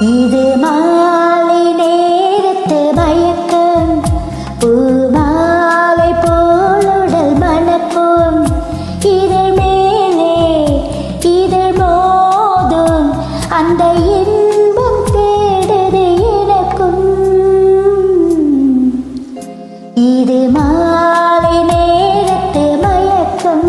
இது மாலை நேரத்து மயக்கம். பூ மாலை போலுடல் மணக்கும். இதழ் மேலே இதழ் மோதும். அந்த இன்பம் தேடுது எனக்கும். இது மாலை நேரத்து மயக்கம்.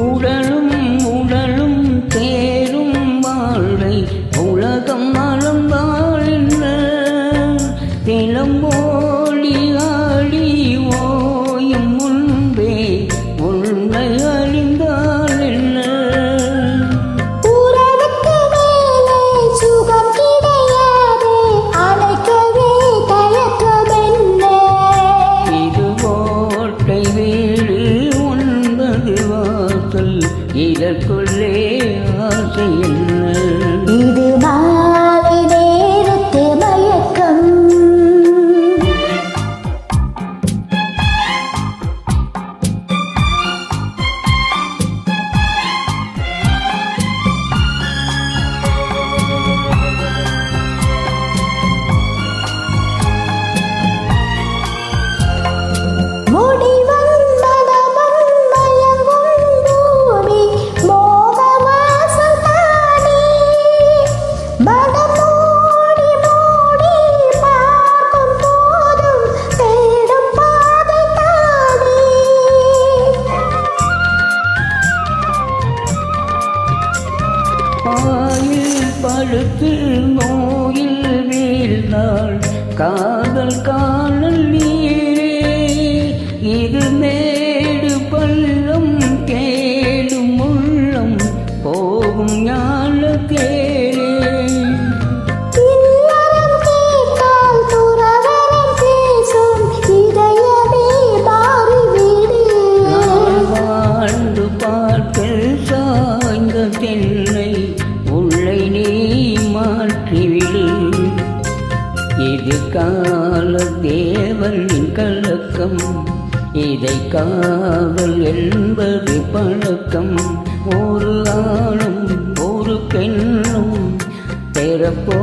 உடலும் உடலும் தேரும் வாழ்வை உலகம் இதற்குள்ளே கழுத்தில் நோயில் வீழ்ந்தாள். காதல் காணல் கால தேவனின் கலக்கம். இதை காவல் என்பது பழக்கம். ஒரு ஆணும் ஒரு பெண்ணும் பெறப்போ